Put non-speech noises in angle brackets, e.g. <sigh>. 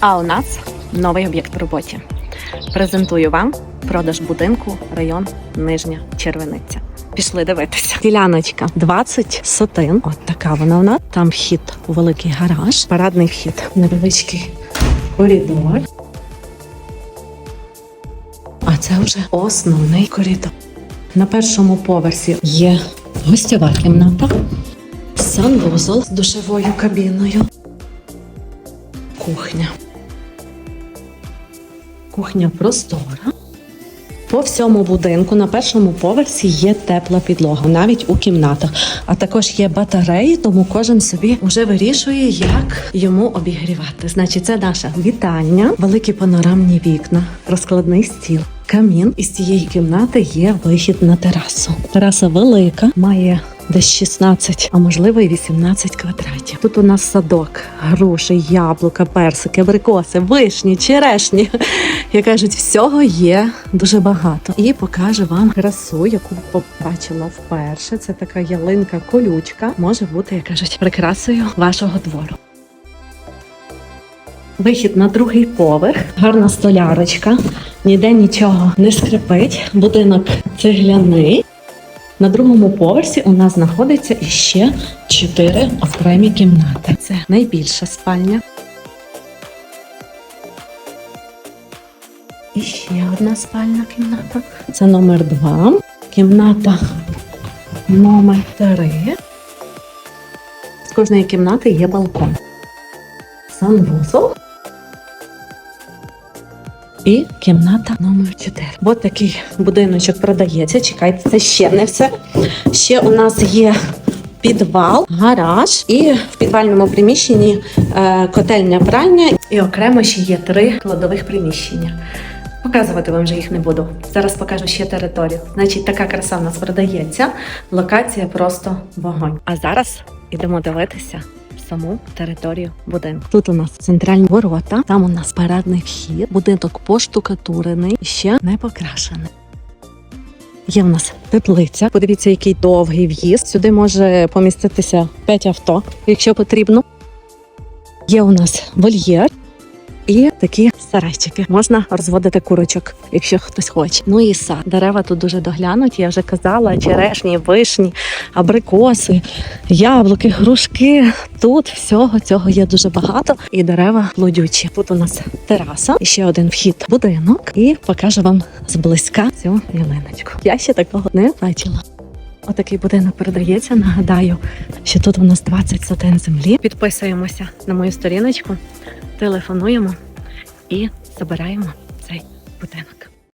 А у нас новий об'єкт в роботі. Презентую вам продаж будинку, район Нижня Червениця. Пішли дивитися. Діляночка 20 сотин. От така вона у нас. Там вхід у великий гараж, парадний вхід, невеличкий коридор. А це вже основний коридор. На першому поверсі є гостєва кімната, санвузол з душевою кабіною, кухня. Кухня простора. По всьому будинку на першому поверсі є тепла підлога, навіть у кімнатах. А також є батареї, тому кожен собі вже вирішує, як йому обігрівати. Значить, це наша вітальня, великі панорамні вікна, розкладний стіл. Камін із цієї кімнати є вихід на терасу. Тераса велика, має десь 16, а можливо і 18 квадратів. Тут у нас садок, груші, яблука, персики, абрикоси, вишні, черешні. <laughs> Як кажуть, всього є дуже багато. І покажу вам красу, яку побачила вперше. Це така ялинка колючка. Може бути, як кажуть, прикрасою вашого двору. Вихід на другий поверх, гарна столярочка, ніде нічого не скрипить. Будинок цегляний. На другому поверсі у нас знаходиться іще чотири окремі кімнати. Це найбільша спальня. І ще одна спальна кімната. Це номер два. Кімната номер три. З кожної кімнати є балкон. Санвузол. І кімната номер 4. Ось такий будиночок продається. Чекайте, це ще не все. Ще у нас є підвал, гараж, і в підвальному приміщенні е, котельня пральня. І окремо ще є три кладових приміщення. Показувати вам вже їх не буду. Зараз покажу ще територію. Значить, така краса в нас продається. Локація просто вогонь. А зараз ідемо дивитися саму територію будинку. Тут у нас центральні ворота, там у нас парадний вхід, будинок поштукатурений ще не покрашений. Є в нас теплиця. Подивіться, який довгий в'їзд. Сюди може поміститися 5 авто, якщо потрібно. Є у нас вольєр і такі сарайчики. Можна розводити курочок, якщо хтось хоче. Ну і сад. Дерева тут дуже доглянуті. Я вже казала: черешні, вишні, абрикоси, яблуки, грушки. Тут всього цього є дуже багато, і дерева плодючі. Тут у нас тераса, і ще один вхід будинок, і покажу вам зблизька цю ялиночку. Я ще такого не бачила. Отакий будинок передається. Нагадаю, що тут у нас 20 сотень землі. Підписуємося на мою сторіночку, телефонуємо і забираємо цей будинок.